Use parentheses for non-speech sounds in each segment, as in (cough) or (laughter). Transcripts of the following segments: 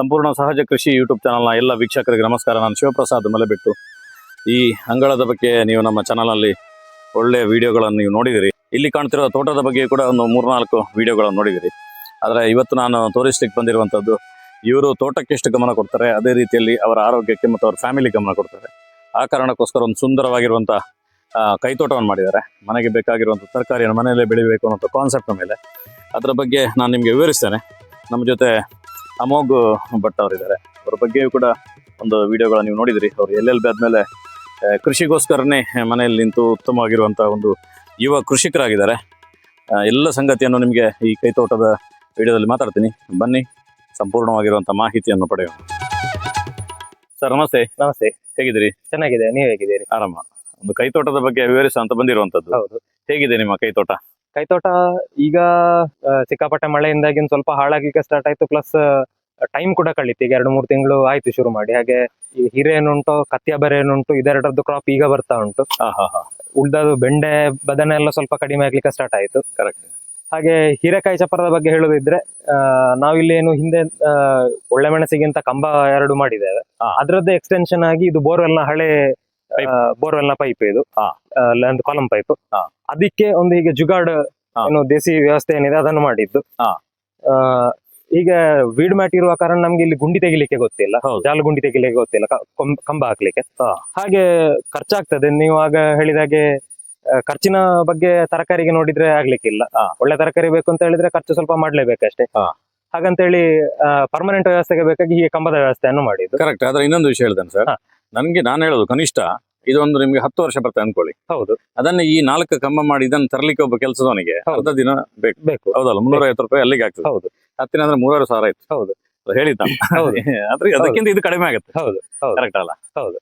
ಸಂಪೂರ್ಣ ಸಹಜ ಕೃಷಿ ಯೂಟ್ಯೂಬ್ ಚಾನಲ್ನ ಎಲ್ಲ ವೀಕ್ಷಕರಿಗೆ ನಮಸ್ಕಾರ. ನಾನು ಶಿವಪ್ರಸಾದ್ ಮಲೆಬೆಟ್ಟು. ಈ ಅಂಗಳದ ಬಗ್ಗೆ ನೀವು ನಮ್ಮ ಚಾನಲಲ್ಲಿ ಒಳ್ಳೆಯ ವಿಡಿಯೋಗಳನ್ನು ನೀವು ನೋಡಿದಿರಿ. ಇಲ್ಲಿ ಕಾಣ್ತಿರೋ ತೋಟದ ಬಗ್ಗೆ ಕೂಡ ಒಂದು ಮೂರ್ನಾಲ್ಕು ವಿಡಿಯೋಗಳನ್ನು ನೋಡಿದಿರಿ. ಆದರೆ ಇವತ್ತು ನಾನು ತೋರಿಸ್ಲಿಕ್ಕೆ ಬಂದಿರುವಂಥದ್ದು, ಇವರು ತೋಟಕ್ಕೆ ಎಷ್ಟು ಗಮನ ಕೊಡ್ತಾರೆ, ಅದೇ ರೀತಿಯಲ್ಲಿ ಅವರ ಆರೋಗ್ಯಕ್ಕೆ ಮತ್ತು ಅವರ ಫ್ಯಾಮಿಲಿ ಗಮನ ಕೊಡ್ತಾರೆ. ಆ ಕಾರಣಕ್ಕೋಸ್ಕರ ಒಂದು ಸುಂದರವಾಗಿರುವಂಥ ಕೈತೋಟವನ್ನು ಮಾಡಿದ್ದಾರೆ. ಮನೆಗೆ ಬೇಕಾಗಿರುವಂಥ ತರಕಾರಿಯನ್ನು ಮನೆಯಲ್ಲೇ ಬೆಳಿಬೇಕು ಅನ್ನೋಂಥ ಕಾನ್ಸೆಪ್ಟ್ ಮೇಲೆ. ಅದರ ಬಗ್ಗೆ ನಾನು ನಿಮಗೆ ವಿವರಿಸ್ತೇನೆ. ನಮ್ಮ ಜೊತೆ ಅಮೋಘ್ ಭಟ್ ಅವರಿದ್ದಾರೆ. ಅವ್ರ ಬಗ್ಗೆಯೂ ಕೂಡ ಒಂದು ವಿಡಿಯೋಗಳನ್ನು ನೀವು ನೋಡಿದಿರಿ. ಅವ್ರು ಎಲ್ಲೆಲ್ಲಿ ಆದ್ಮೇಲೆ ಕೃಷಿಗೋಸ್ಕರನೇ ಮನೆಯಲ್ಲಿ ನಿಂತು ಉತ್ತಮವಾಗಿರುವಂಥ ಒಂದು ಯುವ ಕೃಷಿಕರಾಗಿದ್ದಾರೆ. ಎಲ್ಲ ಸಂಗತಿಯನ್ನು ನಿಮಗೆ ಈ ಕೈತೋಟದ ವಿಡಿಯೋದಲ್ಲಿ ಮಾತಾಡ್ತೀನಿ. ಬನ್ನಿ ಸಂಪೂರ್ಣವಾಗಿರುವಂಥ ಮಾಹಿತಿಯನ್ನು ಪಡೆಯೋಣ. ಸರ್ ನಮಸ್ತೆ. ನಮಸ್ತೆ. ಹೇಗಿದ್ದೀರಿ? ಚೆನ್ನಾಗಿದೆ. ನೀವು ಹೇಗಿದ್ದೀರಿ? ಆರಾಮ. ಒಂದು ಕೈತೋಟದ ಬಗ್ಗೆ ವಿವರಿಸುವಂತ ಅಂತ ಬಂದಿರುವಂತದ್ದು. ಹೌದು. ಹೇಗಿದೆ ನಿಮ್ಮ ಕೈತೋಟ? ಕೈತೋಟ ಈಗ ಸಿಕ್ಕಾಪಟ್ಟೆ ಮಳೆಯಿಂದಾಗಿ ಸ್ವಲ್ಪ ಹಾಳಾಗ್ಲಿಕ್ಕೆ ಸ್ಟಾರ್ಟ್ ಆಯ್ತು. ಪ್ಲಸ್ ಟೈಮ್ ಕೂಡ ಕಳೀತು. ಈಗ ಎರಡು ಮೂರು ತಿಂಗಳು ಆಯ್ತು ಶುರು ಮಾಡಿ. ಹಾಗೆ ಈ ಹಿರೆ ಏನುಂಟು ಕತ್ತಿಯ ಬರೆ ಏನುಂಟು ಇದೆರಡರದ್ದು ಕ್ರಾಪ್ ಈಗ ಬರ್ತಾ ಉಂಟು. ಉಳ್ದದು ಬೆಂಡೆ ಬದನೆ ಎಲ್ಲ ಸ್ವಲ್ಪ ಕಡಿಮೆ ಆಗ್ಲಿಕ್ಕೆ ಸ್ಟಾರ್ಟ್ ಆಯ್ತು. ಕರೆಕ್ಟ್ ಹಾಗೆ ಹೀರೆಕಾಯಿ ಚಪ್ಪರದ ಬಗ್ಗೆ ಹೇಳೋದಿದ್ರೆ ನಾವಿಲ್ಲಿ ಏನು ಹಿಂದೆ ಒಳ್ಳೆ ಮೆಣಸಿಗಿಂತ ಕಂಬ ಎರಡು ಮಾಡಿದ್ದೇವೆ. ಅದರದ್ದೇ ಎಕ್ಸ್ಟೆನ್ಷನ್ ಆಗಿ ಇದು ಬೋರ್ವೆಲ್ನ ಹಳೆ. ಬೋರ್ವೆಲ್ನ ಪೈಪ್ ಇದು. Column pipe. ಅದಕ್ಕೆ ಒಂದು ಹೀಗೆ ಜುಗಾಡ್. ಏನು ದೇಸಿ ವ್ಯವಸ್ಥೆ ಏನಿದೆ ಅದನ್ನು ಮಾಡಿದ್ದು. ಈಗ ವೀಡ್ ಮ್ಯಾಟ್ ಇರುವ ಕಾರಣ ನಮ್ಗೆ ಇಲ್ಲಿ ಗುಂಡಿ ತೆಗಿಲಿಕ್ಕೆ ಗೊತ್ತಿಲ್ಲ. ಜಾಲ ಗುಂಡಿ ತೆಗಿಲಿಕ್ಕೆ ಗೊತ್ತಿಲ್ಲ. ಕಂಬ ಹಾಕ್ಲಿಕ್ಕೆ. ಹಾಗೆ ಖರ್ಚಾಗ್ತದೆ. ನೀವು ಆಗ ಹೇಳಿದಾಗೆ ಖರ್ಚಿನ ಬಗ್ಗೆ ತರಕಾರಿಗೆ ನೋಡಿದ್ರೆ ಆಗ್ಲಿಕ್ಕಿಲ್ಲ. ಒಳ್ಳೆ ತರಕಾರಿ ಬೇಕು ಅಂತ ಹೇಳಿದ್ರೆ ಖರ್ಚು ಸ್ವಲ್ಪ ಮಾಡ್ಲೇಬೇಕಷ್ಟೇ. ಹಾಗಂತ ಹೇಳಿ ಪರ್ಮನೆಂಟ್ ವ್ಯವಸ್ಥೆಗೆ ಬೇಕಾಗಿ ಹೀಗೆ ಕಂಬದ ವ್ಯವಸ್ಥೆಯನ್ನು ಮಾಡಿದ್ದು. ಕರೆಕ್ಟ್ ಆದ್ರೆ ಇನ್ನೊಂದು ವಿಷಯ ಹೇಳ್ತೇನೆ ಸರ್. ನನ್ಗೆ ನಾನು ಹೇಳೋದು ಕನಿಷ್ಠ ಇದೊಂದು ನಿಮ್ಗೆ ಹತ್ತು ವರ್ಷ ಬರ್ತದೆ ಅನ್ಕೊಳ್ಳಿ. ಹೌದು. ಅದನ್ನ ಈ ನಾಲ್ಕು ಕಂಬ ಮಾಡಿ ಇದನ್ನ ತರಲಿಕ್ಕೆ ಒಬ್ಬ ಕೆಲಸದವನಿಗೆ. ಅರ್ಧ ದಿನ ಬೇಕು. ಬೇಕು. ಹೌದಲ್ಲ ಮುನ್ನೂರ ಐವತ್ತು ರೂಪಾಯಿ ಅಲ್ಲಿಗೆ ಆಗ್ತದೆ. ಹೌದು. ಹತ್ತಿನ ಅಂದ್ರೆ ಮೂರಾರು ಸಾವಿರ ಆಯ್ತು. ಹೌದು. ಹೇಳಿದ್ದ ಹೌದು. (laughs) ಆದ್ರೆ ಅದಕ್ಕಿಂತ ಇದು ಕಡಿಮೆ ಆಗುತ್ತೆ. ಹೌದು. ಹೌದು. ಕರೆಕ್ಟ್ ಅಲ್ಲ? ಹೌದು.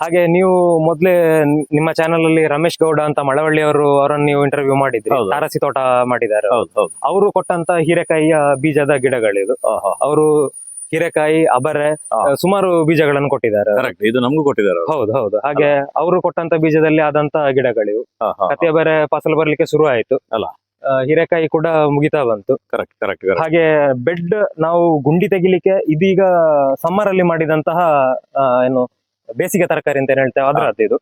ಹಾಗೆ ನೀವು ಮೊದ್ಲೇ ನಿಮ್ಮ ಚಾನೆಲ್ ಅಲ್ಲಿ ರಮೇಶ್ ಗೌಡ ಅಂತ ಮಳವಳ್ಳಿ ಅವರು ಅವರನ್ನು ನೀವು ಇಂಟರ್ವ್ಯೂ ಮಾಡಿದ್ರಿ. ತಾರಸಿ ತೋಟ ಮಾಡಿದ್ದಾರೆ ಹೌದು ಹೌದು. ಅವರು ಕೊಟ್ಟಂತ ಹೀರೆಕಾಯಿಯ ಬೀಜದ ಗಿಡಗಳಿದು. ಅವರು ಹೀರೆಕಾಯಿ ಅಬರೆ ಸುಮಾರು ಬೀಜಗಳನ್ನು ಕೊಟ್ಟಿದ್ದಾರೆ ಕರೆಕ್ಟ್ ಇದು ನಮಗೂ ಕೊಟ್ಟಿದ್ದಾರೆ. ಹೌದು ಹೌದು. ಹಾಗೆ ಅವರು ಕೊಟ್ಟಂತ ಬೀಜದಲ್ಲಿ ಆದಂತ ಗಿಡಗಳಿವು. ಹಾ, ಹಾ, ಕತ್ತಿಯ ಬೇರೆ ಫಸಲು ಬರ್ಲಿಕ್ಕೆ ಶುರು ಆಯ್ತು. ಅಲ್ಲ. ಹಿರೇಕಾಯಿ ಕೂಡ ಮುಗಿತಾ ಬಂತು. ಕರೆಕ್ಟ್ ಕರೆಕ್ಟ್ ಹಾಗೆ ಬೆಡ್ ನಾವು ಗುಂಡಿ ತೆಗಿಲಿಕ್ಕೆ ಇದೀಗ ಸಮ್ಮರ್ ಅಲ್ಲಿ ಮಾಡಿದಂತಹ ಏನು ಬೇಸಿಗೆ ತರಕಾರಿ ಅಂತ ಏನ್ ಹೇಳ್ತೇವೆ ಅದರದ್ದು ಇದು.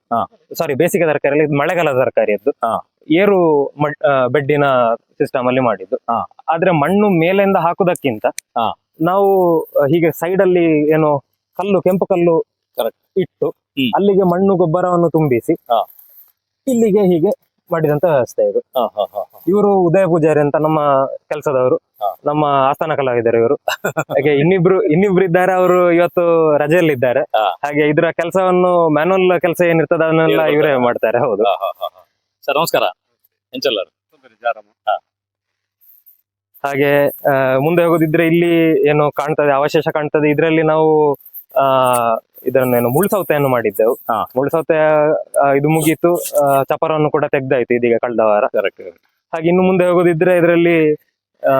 ಸಾರಿ ಬೇಸಿಗೆ ತರಕಾರಿ ಮಳೆಗಾಲ ತರಕಾರಿಯದ್ದು ಹಾ. ಏರು ಬೆಡ್ಡಿನ ಸಿಸ್ಟಮ್ ಅಲ್ಲಿ ಮಾಡಿದ್ದು. ಆದ್ರೆ ಮಣ್ಣು ಮೇಲಿಂದ ಹಾಕುದಕ್ಕಿಂತ. ನಾವು ಹೀಗೆ ಸೈಡ್ ಅಲ್ಲಿ ಏನು ಕಲ್ಲು ಕೆಂಪು ಕಲ್ಲು. ಇಟ್ಟು ಅಲ್ಲಿಗೆ ಮಣ್ಣು ಗೊಬ್ಬರವನ್ನು ತುಂಬಿಸಿ ಹಾ. ಇಲ್ಲಿಗೆ ಹೀಗೆ ಮಾಡಿದಂತ ವ್ಯವಸ್ಥೆ ಇದು. ಹಾ, ಹಾ, ಹಾ, ಹಾ. ಇವರು ಉದಯ ಪೂಜಾರಿ ಅಂತ ನಮ್ಮ ಕೆಲಸದವರು ನಮ್ಮ ಆಸ್ಥಾನ ಕಲಾವಿದರು ಇವರು. ಹಾಗೆ ಇನ್ನಿಬ್ರು ಇನ್ನಿಬ್ರು ಇದ್ದಾರೆ ಅವರು ಇವತ್ತು ರಜೆಯಲ್ಲಿದ್ದಾರೆ. ಇದ್ದಾರೆ ಹಾಗೆ ಇದರ ಕೆಲಸವನ್ನು ಮ್ಯಾನುವಲ್ ಕೆಲಸ ಏನಿರ್ತದೆ ಅದನ್ನೆಲ್ಲ ಇವರೇ ಮಾಡ್ತಾರೆ. ಹೌದು. ಸರ್ ನಮಸ್ಕಾರ. ಎಂಚಲ್ಲರ್ ಹಾಗೆ ಮುಂದೆ ಹೋಗೋದಿದ್ರೆ ಇಲ್ಲಿ ಏನು ಕಾಣ್ತದೆ ಅವಶೇಷ ಕಾಣ್ತದೆ. ಇದರಲ್ಲಿ ನಾವು ಆ ಇದನ್ನೇನು ಮುಳ್ಸೌತೆಯನ್ನು ಮಾಡಿದ್ದೆವು. ಮುಳ್ಸೌತೆ ಇದು ಮುಗೀತು ಚಪರವನ್ನು ಕೂಡ ತೆಗ್ದಾಯ್ತು ಇದೀಗ ಕಳೆದ ವಾರ. ಹಾಗೆ ಇನ್ನು ಮುಂದೆ ಹೋಗೋದಿದ್ರೆ ಇದರಲ್ಲಿ ಆ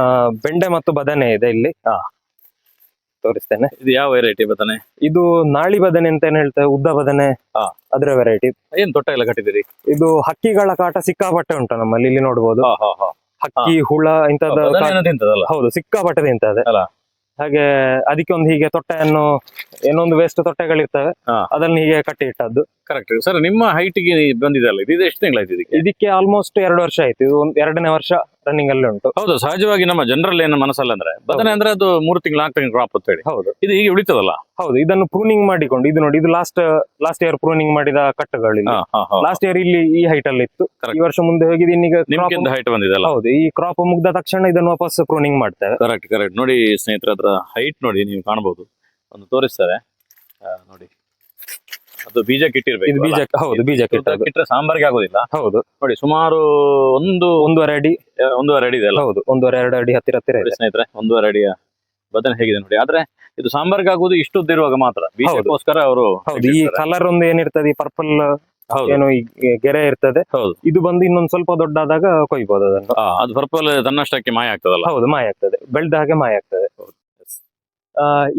ಬೆಂಡೆ ಮತ್ತು ಬದನೆ ಇದೆ ಇಲ್ಲಿ. ತೋರಿಸ್ತೇನೆ. ಇದು ಯಾವ ವೆರೈಟಿ ಬದನೆ? ಇದು ನಾಳಿ ಬದನೆ ಅಂತ ಏನ್ ಹೇಳ್ತೇವೆ ಉದ್ದ ಬದನೆ. ಅದರ ವೆರೈಟಿ ಏನ್ ತೊಟ್ಟ ಎಲ್ಲ ಕಟ್ಟಿದಿರಿ ಇದು ಹಕ್ಕಿಗಳ ಕಾಟ ಸಿಕ್ಕಾಪಟ್ಟೆ ಉಂಟು ನಮ್ಮಲ್ಲಿ ಇಲ್ಲಿ ನೋಡ್ಬೋದು. ಹಕ್ಕಿ ಹುಳ ಇಂಥದ್ದು ತಿಂತದಲ್ಲ. ಹೌದು ಸಿಕ್ಕಾಪಟ್ಟೆ ತಿಂತದೆ? ಹಾಗೆ ಅದಕ್ಕೆ ಒಂದು ಹೀಗೆ ತೊಟ್ಟೆಯನ್ನು ಏನೊಂದು ವೇಸ್ಟ್ ತೊಟ್ಟೆಗಳಿರ್ತವೆ. ಅದನ್ನ ಹೀಗೆ ಕಟ್ಟಿ ಇಟ್ಟದ್ದು. ಕರೆಕ್ಟ್ ಸರ್ ನಿಮ್ಮ ಹೈಟ್ಗೆ ಬಂದಿದಲ್ಲ ಇದು ಎಷ್ಟು ತಿಂಗಳಾಯ್ತು ಇದಕ್ಕೆ? ಇದಕ್ಕೆ ಆಲ್ಮೋಸ್ಟ್ ಎರಡು ವರ್ಷ ಆಯ್ತು ಇದು ಒಂದು ಎರಡನೇ ವರ್ಷ ರನ್ನಿಂಗ್ ಅಲ್ಲಿ ಉಂಟು. ಹೌದು ಸಹಜವಾಗಿ ನಮ್ಮ ಜನರಲ್ ಏನು ಮನಸ್ಸಲ್ಲ ಅಂದ್ರೆ ಬದನೆ ಅಂದ್ರೆ ಅದು ಮೂರು ತಿಂಗಳು ನಾಲ್ಕು ತಿಂಗಳು ಕ್ರಾಪ್ ಅಂತ ಹೇಳಿ. ಹೌದು. ಇದು ಹೀಗೆ ಉಳಿತದಲ್ಲ? ಹೌದು ಇದನ್ನು ಪ್ರೂನಿಂಗ್ ಮಾಡಿಕೊಂಡು ಇದು ನೋಡಿ ಇದು ಲಾಸ್ಟ್ ಲಾಸ್ಟ್ ಇಯರ್ ಪ್ರೂನಿಂಗ್ ಮಾಡಿದ ಕಟ್ಟುಗಳು ಇಲ್ಲಿ. ಹಾ, ಹಾ, ಹಾ. ಲಾಸ್ಟ್ ಇಯರ್ ಇಲ್ಲಿ ಈ ಹೈಟ್ ಅಲ್ಲಿ ಇತ್ತು. ಈ ವರ್ಷ ಮುಂದೆ ಹೋಗಿ ಇನ್ನೀಗ ನಿಮ್ಗಿಂತ ಹೈಟ್ ಬಂದಿದಲ್ಲ ಹೌದು ಈ ಕ್ರಾಪ್ ಮುಗ್ದ ತಕ್ಷಣ ಇದನ್ನು ವಾಪಸ್ ಪ್ರೂನಿಂಗ್ ಮಾಡ್ತೇವೆ. ಕರೆಕ್ಟ್ ಕರೆಕ್ಟ್ ನೋಡಿ ಸ್ನೇಹಿತರ ಹೈಟ್ ನೋಡಿ ನೀವು ಕಾಣಬಹುದು. ಒಂದು ತೋರಿಸ್ತಾರೆ. ನೋಡಿ. ಅದು ಬೀಜ ಕಿಟ್ಟಿರ್ಬೇಕು ಇದು ಬೀಜ ಹೌದು ಬೀಜ ಕಿಟ್ಟ ಸಾಂಬಾರ್ಗೆ ಆಗೋದಿಲ್ಲ. ಹೌದು. ನೋಡಿ ಸುಮಾರು ಒಂದು ಒಂದೂವರೆ ಅಡಿ. ಒಂದೂವರೆ ಅಡಿ ಇದೆ ಅಲ್ಲ? ಹೌದು ಒಂದೂವರೆ ಎರಡು ಅಡಿ ಹತ್ತಿರ ಹತ್ತಿರ ಇದೆ. ಸ್ನೇಹಿತರೆ ಒಂದೂವರೆ ಅಡಿಯ ಬದನೆ ಹೇಗಿದೆ ನೋಡಿ. ಆದ್ರೆ ಇದು ಸಾಂಬಾರ್ಗೆ ಆಗುವುದು ಇಷ್ಟು ಉದ್ದಿರುವಾಗ ಮಾತ್ರ. ಬೀಜಕ್ಕೋಸ್ಕರ ಅವರು ಹೌದು ಈ ಕಲರ್ ಒಂದು ಏನಿರ್ತದೆ ಈ ಪರ್ಪಲ್ ಏನು ಈ ಗೆರೆ ಇರ್ತದೆ. ಹೌದು. ಇದು ಬಂದು ಇನ್ನೊಂದು ಸ್ವಲ್ಪ ದೊಡ್ಡಾದಾಗ ಕೊಯ್ಬೋದು ಅದನ್ನು. ಅದು ಪರ್ಪಲ್ ತನ್ನಷ್ಟಕ್ಕೆ ಮಾಯ ಆಗ್ತದಲ್ಲ? ಹೌದು ಮಾಯ ಆಗ್ತದೆ. ಬೆಳೆದ ಹಾಗೆ ಮಾಯ ಆಗ್ತದೆ.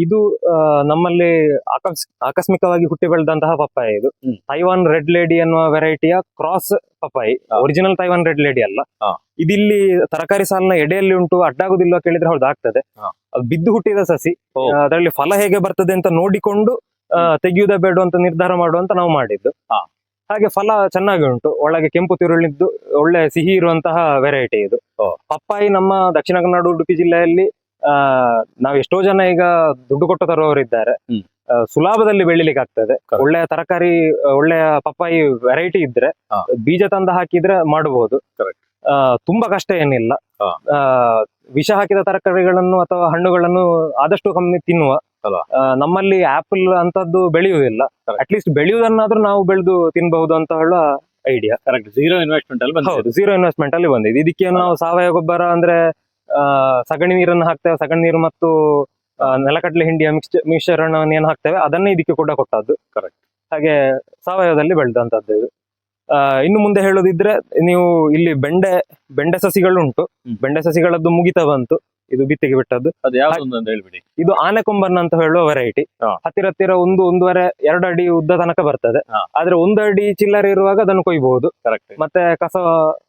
ಇದು ನಮ್ಮಲ್ಲಿ ಆಕಸ್ ಆಕಸ್ಮಿಕವಾಗಿ ಹುಟ್ಟಿ ಬೆಳೆದಂತಹ ಪಪ್ಪಾಯಿ ಇದು. ತೈವಾನ್ ರೆಡ್ ಲೇಡಿ ಅನ್ನುವ ವೆರೈಟಿಯ ಕ್ರಾಸ್ ಪಪ್ಪಾಯಿ. ಒರಿಜಿನಲ್ ತೈವಾನ್ ರೆಡ್ ಲೇಡಿ ಅಲ್ಲ. ಇದಿಲ್ಲಿ ತರಕಾರಿ ಸಾಲಿನ ಎಡೆಯಲ್ಲಿ ಉಂಟು ಅಡ್ಡಾಗುದಿಲ್ಲ ಕೇಳಿದ್ರೆ ಹೌದು ಆಗ್ತದೆ. ಬಿದ್ದು ಹುಟ್ಟಿದ ಸಸಿ. ಅದರಲ್ಲಿ ಫಲ ಹೇಗೆ ಬರ್ತದೆ ಅಂತ ನೋಡಿಕೊಂಡು ತೆಗೆಯುವುದ ಬೇಡ ಅಂತ ನಿರ್ಧಾರ ಮಾಡುವಂತ ನಾವು ಮಾಡಿದ್ದು. ಹಾಗೆ ಫಲ ಚೆನ್ನಾಗಿ ಉಂಟು. ಒಳಗೆ ಕೆಂಪು ತಿರುಳಿದ್ದು ಒಳ್ಳೆ ಸಿಹಿ ಇರುವಂತಹ ವೆರೈಟಿ ಇದು. ಪಪ್ಪಾಯಿ ನಮ್ಮ ದಕ್ಷಿಣ ಕನ್ನಡ ಉಡುಪಿ ಜಿಲ್ಲೆಯಲ್ಲಿ ನಾವು ಎಷ್ಟೋ ಜನ ಈಗ ದುಡ್ಡು ಕೊಟ್ಟು ತರುವವರಿದ್ದಾರೆ. ಸುಲಭದಲ್ಲಿ ಬೆಳಿಲಿಕ್ಕೆ ಆಗ್ತದೆ. ಒಳ್ಳೆಯ ತರಕಾರಿ ಒಳ್ಳೆಯ ಪಪ್ಪಾಯಿ ವೆರೈಟಿ ಇದ್ರೆ ಬೀಜ ತಂದು ಹಾಕಿದ್ರೆ ಮಾಡಬಹುದು ತುಂಬಾ ಕಷ್ಟ ಏನಿಲ್ಲ. ವಿಷ ಹಾಕಿದ ತರಕಾರಿಗಳನ್ನು ಅಥವಾ ಹಣ್ಣುಗಳನ್ನು ಆದಷ್ಟು ಕಮ್ಮಿ ತಿನ್ನುವ. ನಮ್ಮಲ್ಲಿ ಆಪಲ್ ಅಂತದ್ದು ಬೆಳೆಯುವುದಿಲ್ಲ. ಅಟ್ಲೀಸ್ಟ್ ಬೆಳೆಯುವುದನ್ನಾದ್ರೂ ನಾವು ಬೆಳೆದು ತಿನ್ಬಹುದು ಅಂತ ಹೇಳುವ ಐಡಿಯಾ ಕರೆಕ್ಟ್ ಜೀರೋ ಇನ್ವೆಸ್ಟ್ಮೆಂಟ್ ಅಲ್ಲಿ ಬಂದಿದೆ. ಝೀರೋ ಇನ್ವೆಸ್ಟ್ಮೆಂಟ್ ಅಲ್ಲಿ ಬಂದಿದೆ. ಇದಕ್ಕೆ ನಾವು ಸಾವಯವ ಗೊಬ್ಬರ ಅಂದ್ರೆ ಸಗಣಿ ನೀರನ್ನು ಹಾಕ್ತೇವೆ ಸಗಣಿ ನೀರು ಮತ್ತು ನೆಲಕಡಲೆ ಹಿಂಡಿಯ ಮಿಕ್ಸ್ ಮಿಶ್ರಣವನ್ನು ಏನು ಹಾಕ್ತೇವೆ. ಅದನ್ನೇ ಇದಕ್ಕೆ ಕೂಡ ಕೊಟ್ಟದ್ದು. ಕರೆಕ್ಟ್ ಹಾಗೆ ಸಾವಯವದಲ್ಲಿ ಬೆಳೆದಂತದ್ದು ಇದು. ಇನ್ನು ಮುಂದೆ ಹೇಳೋದಿದ್ರೆ ನೀವು ಇಲ್ಲಿ ಬೆಂಡೆ ಬೆಂಡೆ ಸಸಿಗಳು ಉಂಟು. ಬೆಂಡೆ ಸಸಿಗಳದ್ದು ಮುಗಿತಾ ಬಂತು. ಇದು ಬಿತ್ತಿಗೆ ಬಿಟ್ಟದ್ದು. ಅದು ಯಾವ್ದು ಅಂತ ಹೇಳ್ಬಿಡಿ. ಇದು ಆನೆಕೊಂಬನ್ ಅಂತ ಹೇಳುವ ವೆರೈಟಿ ಹಾ. ಹತ್ತಿರ ಹತ್ತಿರ ಒಂದು ಒಂದೂವರೆ ಎರಡು ಅಡಿ ಉದ್ದ ತನಕ ಬರ್ತದೆ. ಹಾ. ಆದ್ರೆ ಒಂದು ಅಡಿ ಚಿಲ್ಲರೆ ಇರುವಾಗ ಅದನ್ನು ಕೊಯ್ಬಹುದು. ಕರೆಕ್ಟ್ ಮತ್ತೆ ಕಸ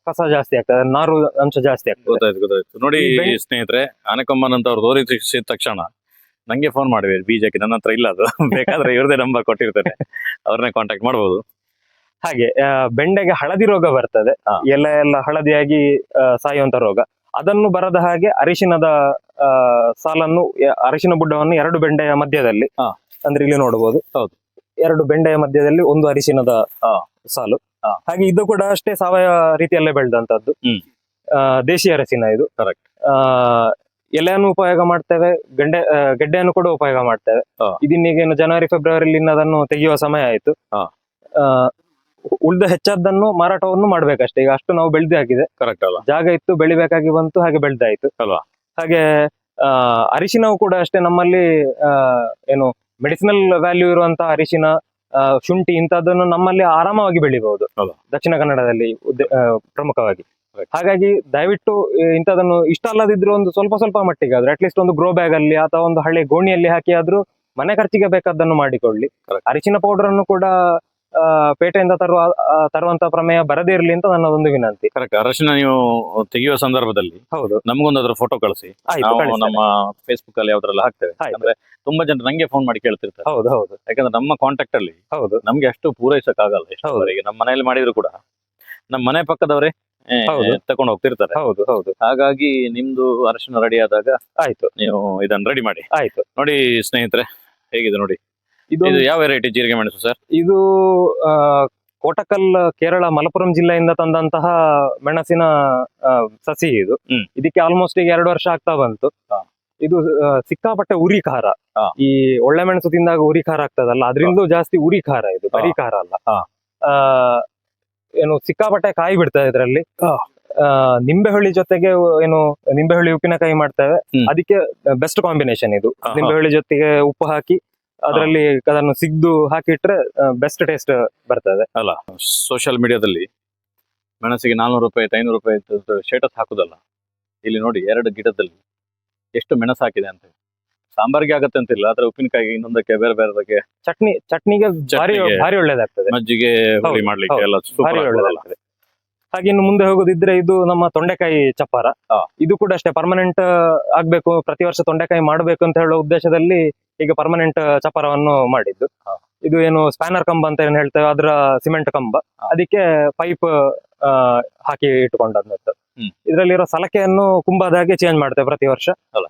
ಕಸ ಜಾಸ್ತಿ ಆಗ್ತದೆ ನಾರು ಅಂಶ ಜಾಸ್ತಿ ಆಗ್ತದೆ. ಗೊತ್ತಾಯ್ತು ಗೊತ್ತಾಯ್ತು. ನೋಡಿ ಈ ಬೆಳೆ- ಸ್ನೇಹಿತರೆ ಆನೆಕೊಂಬನ್ ಅಂತ ಅವ್ರು ತೋರಿಸಿದ ತಕ್ಷಣ ನಂಗೆ ಫೋನ್ ಮಾಡಿದೆ ಬೀಜಕ್ಕೆ ನನ್ನ ಹತ್ರ ಇಲ್ಲ ಅದು. (laughs) ಬೇಕಾದ್ರೆ ಇವ್ರದೇ ನಂಬರ್ ಕೊಟ್ಟಿರ್ತಾರೆ ಅವ್ರನ್ನೇ ಕಾಂಟ್ಯಾಕ್ಟ್ ಮಾಡಬಹುದು ಹಾಗೆ ಆ, ಬೆಂಡೆಗೆ ಹಳದಿ ರೋಗ ಬರ್ತದೆ. ಎಲ್ಲ ಎಲೆ ಎಲ್ಲ ಹಳದಿಯಾಗಿ ಆ, ಸಾಯುವಂತ ರೋಗ. ಅದನ್ನು ಬರದ ಹಾಗೆ ಅರಿಶಿನದ ಸಾಲನ್ನು ಅರಿಶಿನ ಬುಡ್ಡವನ್ನು ಎರಡು ಬೆಂಡೆಯ ಮಧ್ಯದಲ್ಲಿ. ಅಂದ್ರೆ ಇಲ್ಲಿ ನೋಡಬಹುದು ಹೌದು. ಎರಡು ಬೆಂಡೆಯ ಮಧ್ಯದಲ್ಲಿ ಒಂದು ಅರಿಶಿನದ. ಸಾಲು. ಹಾಗೆ ಇದು ಕೂಡ ಅಷ್ಟೇ ಸಾವಯವ ರೀತಿಯಲ್ಲೇ ಬೆಳೆದಂತದ್ದು ದೇಶಿ ಅರಸಿನ ಇದು. ಕರೆಕ್ಟ್ ಆ, ಎಲೆಯನ್ನು ಉಪಯೋಗ ಮಾಡ್ತೇವೆ ಗಂಡೆ ಗಡ್ಡೆಯನ್ನು ಕೂಡ ಉಪಯೋಗ ಮಾಡ್ತೇವೆ. ಇದನ್ನೀಗೇನು ಜನವರಿ ಫೆಬ್ರವರಿಲಿ ಅದನ್ನು ತೆಗೆಯುವ ಸಮಯ ಆಯ್ತು. ಉಳಿದ ಹೆಚ್ಚದ್ದನ್ನು ಮಾರಾಟವನ್ನು ಮಾಡ್ಬೇಕಷ್ಟೇ. ಈಗ ಅಷ್ಟು ನಾವು ಬೆಳೆದೇ ಆಗಿದೆ ಕರೆಕ್ಟ್ ಅಲ್ಲ. ಜಾಗ ಇತ್ತು ಬೆಳಿಬೇಕಾಗಿ ಬಂತು ಹಾಗೆ ಬೆಳ್ದಾಯ್ತು. ಅಲ್ವಾ? ಹಾಗೆ ಆ, ಅರಿಶಿನವು ಕೂಡ ಅಷ್ಟೇ ನಮ್ಮಲ್ಲಿ ಆ, ಏನು ಮೆಡಿಸಿನಲ್ ವ್ಯಾಲ್ಯೂ ಇರುವಂತಹ ಅರಿಶಿನ ಶುಂಠಿ ಇಂಥದ್ದನ್ನು ನಮ್ಮಲ್ಲಿ ಆರಾಮವಾಗಿ ಬೆಳಿಬಹುದು. ಹೌದಾ? ದಕ್ಷಿಣ ಕನ್ನಡದಲ್ಲಿ ಪ್ರಮುಖವಾಗಿ. ಹಾಗಾಗಿ ದಯವಿಟ್ಟು ಇಂಥದನ್ನು ಇಷ್ಟ ಅಲ್ಲದಿದ್ರು ಒಂದು ಸ್ವಲ್ಪ ಸ್ವಲ್ಪ ಮಟ್ಟಿಗೆ ಆದ್ರೆ ಅಟ್ಲೀಸ್ಟ್ ಒಂದು ಗ್ರೋ ಬ್ಯಾಗ್ ಅಲ್ಲಿ ಅಥವಾ ಒಂದು ಹಳೆ ಗೋಣಿಯಲ್ಲಿ ಹಾಕಿ ಆದ್ರೂ ಮನೆ ಖರ್ಚಿಗೆ ಬೇಕಾದ್ದನ್ನು ಮಾಡಿಕೊಳ್ಳಿ. ಅರಿಶಿನ ಪೌಡರ್ ಅನ್ನು ಕೂಡ ಪೇಟೆಯಿಂದ ತರುವ ತರುವಂತ ಪ್ರಮೇಯ ಬರದೇ ಇರಲಿ ಅಂತ ನನ್ನ ಒಂದು ವಿನಂತಿ. ಕರೆಕ್ಟ್ ಅರಶಿನ ನೀವು ತೆಗೆಯುವ ಸಂದರ್ಭದಲ್ಲಿ ಹೌದು. ನಮಗೊಂದು ಅದ್ರ ಫೋಟೋ ಕಳಿಸಿ. ಆಯ್ತು ನಾವು ಕಳಿಸ್ತೇನೆ. ನಮ್ಮ ಫೇಸ್ಬುಕ್ ಅಲ್ಲಿ ಯಾವ್ದ್ರೆಲ್ಲ ಹಾಕ್ತೇವೆ. ಆಯ್ತು. ಅಂದ್ರೆ ತುಂಬಾ ಜನ ನಂಗೆ ಫೋನ್ ಮಾಡಿ ಕೇಳ್ತಿರ್ತಾರೆ. ಹೌದು ಹೌದು. ಯಾಕಂದ್ರೆ ನಮ್ಮ ಕಾಂಟ್ಯಾಕ್ಟ್ ಅಲ್ಲಿ ಹೌದು. ನಮ್ಗೆ ಅಷ್ಟು ಪೂರೈಸಕ್ ಆಗಲ್ಲ ಹೌದು. ಎಷ್ಟುವರೆಗೆ ನಮ್ಮ ಮನೆಯಲ್ಲಿ ಮಾಡಿದ್ರು ಕೂಡ ನಮ್ಮ ಮನೆ ಪಕ್ಕದವರೇ ಏ, ಹೌದು. ತಕೊಂಡು ಹೋಗ್ತಿರ್ತಾರೆ. ಹೌದು ಹೌದು. ಹಾಗಾಗಿ ನಿಮ್ದು ಅರಶಿನ ರೆಡಿ ಆದಾಗ ಆಯ್ತು. ನೀವು ಇದನ್ನ ರೆಡಿ ಮಾಡಿ. ಆಯ್ತು. ನೋಡಿ ಸ್ನೇಹಿತರೆ ಹೇಗಿದೆ ನೋಡಿ. ಇದು ಯಾವ ವೆರೈಟಿ ಜೀರಿಗೆ ಮೆಣಸು ಸರ್ ಇದು ಕೋಟಕಲ್ ಕೇರಳ ಮಲಪುರಂ ಜಿಲ್ಲೆಯಿಂದ ತಂದಂತಹ ಮೆಣಸಿನ ಆ, ಸಸಿ ಇದು ಹ್ಮ್. ಇದಕ್ಕೆ ಆಲ್ಮೋಸ್ಟ್ ಈಗ ಎರಡು ವರ್ಷ ಆಗ್ತಾ ಬಂತು ಹಾ. ಇದು ಆ, ಸಿಕ್ಕಾಪಟ್ಟೆ ಉರಿ ಖಾರ ಹಾ. ಈ ಒಳ್ಳೆ ಮೆಣಸು ತಿಂದಾಗ ಉರಿ ಖಾರ ಆಗ್ತದಲ್ಲ ಅದರಿಂದಲೂ ಜಾಸ್ತಿ ಉರಿ ಖಾರ ಇದು ಬರೀ ಖಾರ ಅಲ್ಲ ಹಾ. ಆ, ಏನು ಸಿಕ್ಕಾಪಟ್ಟೆ ಕಾಯಿ ಬಿಡ್ತದೆ ಇದರಲ್ಲಿ ಹಾ. ನಿಂಬೆಹುಳಿ ಜೊತೆಗೆ ಏನು ನಿಂಬೆಹುಳಿ ಉಪ್ಪಿನಕಾಯಿ ಮಾಡ್ತೇವೆ ಹ್ಮ್. ಅದಕ್ಕೆ ಬೆಸ್ಟ್ ಕಾಂಬಿನೇಷನ್ ಇದು ಹಾ, ಜೊತೆಗೆ ಉಪ್ಪು ಹಾಕಿ ಅದರಲ್ಲಿ ಅದನ್ನು ಸಿಗ್ದು ಹಾಕಿಟ್ರೆ ಬೆಸ್ಟ್ ಟೇಸ್ಟ್ ಬರ್ತದೆ ಅಲ್ಲ ಸೋಷಿಯಲ್ ಮೀಡಿಯಾದಲ್ಲಿ ಮೆಣಸಿಗೆ ನಾನೂರು ರೂಪಾಯಿ ಐನೂರು ರೂಪಾಯಿ ಸ್ಟೇಟಸ್ ಹಾಕುದಲ್ಲ ಇಲ್ಲಿ ನೋಡಿ ಎರಡು ಗಿಡದಲ್ಲಿ ಎಷ್ಟು ಮೆಣಸು ಹಾಕಿದೆ ಅಂತ ಸಾಂಬಾರ್ಗೆ ಆಗತ್ತೆ ಅಂತಿಲ್ಲ ಆದ್ರೆ ಉಪ್ಪಿನಕಾಯಿ ಇನ್ನೊಂದಕ್ಕೆ ಬೇರೆ ಬೇರೆದಕ್ಕೆ ಚಟ್ನಿ ಚಟ್ನಿಗೆ ಭಾರಿ. ಭಾರಿ ಒಳ್ಳೇದಾಗ್ತದೆ ಮಜ್ಜಿಗೆ ಹುಳಿ ಮಾಡ್ಲಿಕ್ಕೆ. ಎಲ್ಲ ಭಾರಿ ಒಳ್ಳೇದಾಗ್ತದೆ ಹಾಗೆ ಇನ್ನು ಮುಂದೆ ಹೋಗೋದಿದ್ರೆ ಇದು ನಮ್ಮ ತೊಂಡೆಕಾಯಿ ಚಪ್ಪಾರ. ಇದು ಕೂಡ ಅಷ್ಟೇ ಪರ್ಮನೆಂಟ್ ಆಗ್ಬೇಕು ಪ್ರತಿ ವರ್ಷ ತೊಂಡೆಕಾಯಿ ಮಾಡಬೇಕು ಅಂತ ಹೇಳೋ ಉದ್ದೇಶದಲ್ಲಿ ಈಗ ಪರ್ಮನೆಂಟ್ ಚಪ್ಪರವನ್ನು ಮಾಡಿದ್ದು ಇದು ಏನು ಸ್ಪ್ಯಾನರ್ ಕಂಬ ಅಂತ ಏನ್ ಹೇಳ್ತೇವೆ ಅದರ ಸಿಮೆಂಟ್ ಕಂಬ. ಅದಕ್ಕೆ ಪೈಪ್ ಹಾಕಿ ಇಟ್ಟುಕೊಂಡದ್ದು. ಇದರಲ್ಲಿರೋ ಸಲಕೆಯನ್ನು ಕುಂಬದಾಗೆ ಚೇಂಜ್ ಮಾಡ್ತೇವೆ ಪ್ರತಿ ವರ್ಷ ಅಲ್ಲ.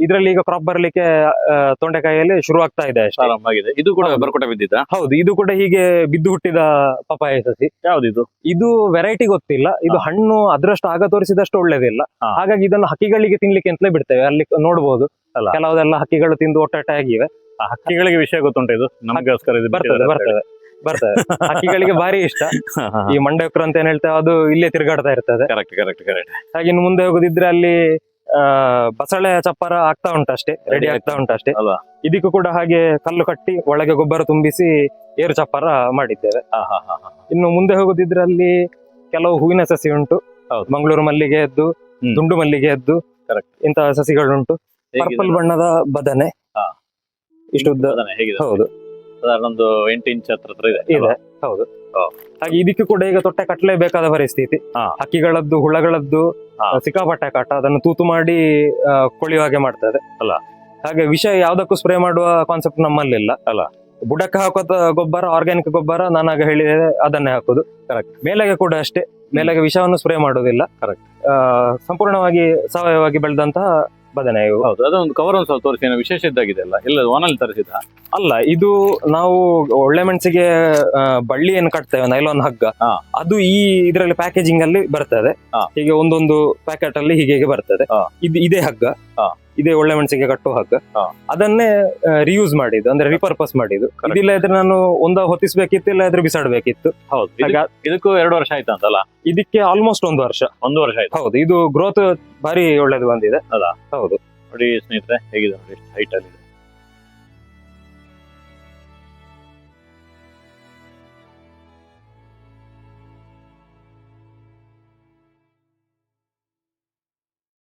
ಇದರಲ್ಲಿ ಈಗ ಕ್ರಾಪ್ ಬರ್ಲಿಕ್ಕೆ ಆ, ತೊಂಡೆಕಾಯಿಯಲ್ಲಿ ಶುರು ಆಗ್ತಾ ಇದೆ ಆರಾಮಾಗಿದೆ ಇದು ಕೂಡ. ಬರ್ಕೊಟ ಬಿದ್ದಿದ್ದ? ಹೌದು ಇದು ಕೂಡ ಹೀಗೆ ಬಿದ್ದು ಹುಟ್ಟಿದ ಪಪಾಯ ಸಸಿ. ಯಾವ್ದಿದು? ಇದು ವೆರೈಟಿ ಗೊತ್ತಿಲ್ಲ. ಇದು ಹಣ್ಣು ಅದರಷ್ಟು ಆಗ ತೋರಿಸಿದಷ್ಟು ಒಳ್ಳೇದಿಲ್ಲ. ಹಾಗಾಗಿ ಇದನ್ನು ಹಕ್ಕಿಗಳಿಗೆ ತಿನ್ಲಿಕ್ಕೆ ಅಂತಲೇ ಬಿಡ್ತೇವೆ. ಅಲ್ಲಿ ನೋಡಬಹುದು ಅಲ್ಲ. ಕೆಲವುದೆಲ್ಲ ಹಕ್ಕಿಗಳು ತಿಂದು ಒಟ್ಟಾಟ ಆಗಿವೆ. ಆ ಹಕ್ಕಿಗಳಿಗೆ ವಿಷಯ ಗೊತ್ತುಂಟು ಇದು? ನಮಗೋಸ್ಕರ ಇದು ಬರ್ತದೆ ಬರ್ತದೆ ಬರ್ತದೆ. ಹಕ್ಕಿಗಳಿಗೆ ಭಾರಿ ಇಷ್ಟ. (laughs) ಈ ಮಂಡಕ್ರ ಅಂತ ಏನ್ ಹೇಳ್ತೇವೆ ಅದು ಇಲ್ಲೇ ತಿರುಗಾಡ್ತಾ ಇರ್ತದೆ. ಕರೆಕ್ಟ್ ಕರೆಕ್ಟ್ ಕರೆಕ್ಟ್ ಹಾಗೆ ಇನ್ನು ಮುಂದೆ ಹೋಗೋದಿದ್ರೆ ಅಲ್ಲಿ ಬಸಳೆ ಚಪ್ಪರ ಆಗ್ತಾ ಅಷ್ಟೇ ರೆಡಿ ಆಗ್ತಾ ಉಂಟಷ್ಟೇ ಅಲ್ವಾ? ಇದಕ್ಕೂ ಕೂಡ ಹಾಗೆ ಕಲ್ಲು ಕಟ್ಟಿ ಒಳಗೆ ಗೊಬ್ಬರ ತುಂಬಿಸಿ ಏರು ಚಪ್ಪರ ಮಾಡಿದ್ದೇವೆ ಹಾ ಹಾ ಹಾ ಹಾ. ಇನ್ನು ಮುಂದೆ ಹೋಗೋದಿದ್ರಲ್ಲಿ ಕೆಲವು ಹೂವಿನ ಸಸಿ ಉಂಟು ಹೌದು. ಮಂಗಳೂರು ಮಲ್ಲಿಗೆ ಎದ್ದು ದುಂಡು ಮಲ್ಲಿಗೆ ಎದ್ದು. ಇಂತಹ ಸಸಿಗಳುಂಟು ಪರ್ಪಲ್ ಬಣ್ಣದ ಬದನೆ ಹಾ. ಇಷ್ಟು ಉದ್ದ ಹೌದು ಒಂದು ಎಂಟು ಇಂಚ್ ಹತ್ರ ಇದೆ ಹೌದು. ಹಾಗೆ ಇದಕ್ಕೆ ಕೂಡ ಈಗ ತೊಟ್ಟೆ ಕಟ್ಟಲೇಬೇಕಾದ ಪರಿಸ್ಥಿತಿ. ಹಕ್ಕಿಗಳದ್ದು ಹುಳಗಳದ್ದು ಸಿಕ್ಕಾಪಟ್ಟೆ ಕಾಟ ಅದನ್ನು ತೂತು ಮಾಡಿ ಕೊಳಿಯುವ ಹಾಗೆ ಮಾಡ್ತದೆ. ಅಲ್ಲ. ಹಾಗೆ ವಿಷ ಯಾವ್ದಕ್ಕೂ ಸ್ಪ್ರೇ ಮಾಡುವ ಕಾನ್ಸೆಪ್ಟ್ ನಮ್ಮಲ್ಲಿಲ್ಲ. ಅಲ್ಲ. ಬುಡಕ್ಕೆ ಹಾಕೋದ ಗೊಬ್ಬರ ಆರ್ಗ್ಯಾನಿಕ್ ಗೊಬ್ಬರ ನಾನಾಗ ಹೇಳಿದೆ ಅದನ್ನೇ ಹಾಕೋದು. ಕರೆಕ್ಟ್ ಮೇಲೆಗೆ ಕೂಡ ಅಷ್ಟೇ. ಮೇಲೆಗೆ ವಿಷವನ್ನು ಸ್ಪ್ರೇ ಮಾಡೋದಿಲ್ಲ ಕರೆಕ್ಟ್ ಆ, ಸಂಪೂರ್ಣವಾಗಿ ಸಾವಯವವಾಗಿ ಬೆಳೆದಂತಹ ಬದನೆ ಹೌದು ಅದೊಂದು ಕವರ್ ಒಂದು ಸ್ವಲ್ಪ ತೋರಿಸಿ ಏನೋ ವಿಶೇಷ ಇದ್ದಾಗಿದೆ ಅಲ್ಲ ಇಲ್ಲ ಒನಲ್ಲಿ ತರಿಸಿದ ಅಲ್ಲ ಇದು ನಾವು ಒಳ್ಳೆ ಮೆಣಸಿಗೆ ಬಳ್ಳಿ ಏನು ಕಟ್ತೇವೆ ನೈಲಾನ್ ಹಗ್ಗ ಹಾ. ಅದು ಈ ಇದರಲ್ಲಿ ಪ್ಯಾಕೇಜಿಂಗ್ ಅಲ್ಲಿ ಬರ್ತದೆ ಹಾ. ಹೀಗೆ ಒಂದೊಂದು ಪ್ಯಾಕೆಟ್ ಅಲ್ಲಿ ಹೀಗೆ ಹೀಗೆ ಬರ್ತದೆ ಹಾ. ಇದು ಇದೇ ಹಗ್ಗ ಹಾ. ಇದೇ ಒಳ್ಳೆ ಮೆಣಸಿಗೆ ಕಟ್ಟೋ ಹಾಕ. ಹಾ. ಅದನ್ನೇ ರಿಯೂಸ್ ಮಾಡಿದ್ದು ಅಂದ್ರೆ ರಿಪರ್ಪಸ್ ಮಾಡಿದ್ದು. Correct. ಇದಿಲ್ಲ ಇದ್ರೆ ನಾನು ಒಂದ ಹೊತ್ತಿಸ್ಬೇಕಿತ್ತು ಇಲ್ಲ ಇದ್ರೆ ಬಿಸಾಡ್ಬೇಕಿತ್ತು. ಹೌದು. ಇದು- ಹಾಗೆ ಇದಕ್ಕೂ ಎರಡು ವರ್ಷ ಆಯ್ತು ಅಂತಲ್ಲ? ಇದಕ್ಕೆ ಆಲ್ಮೋಸ್ಟ್ ಒಂದು ವರ್ಷ. ಒಂದು ವರ್ಷ ಆಯ್ತು. ಹೌದು. ಇದು ಗ್ರೋತ್ ಭಾರಿ ಒಳ್ಳೇದು ಬಂದಿದೆ. ಅಲ್ಲ? ಹೌದು. ನೋಡಿ ಸ್ನೇಹಿತರೆ ಹೇಗಿದೆ ನೋಡಿ ಹೈಟ್ ಅಲ್ಲಿ. ಇದೆ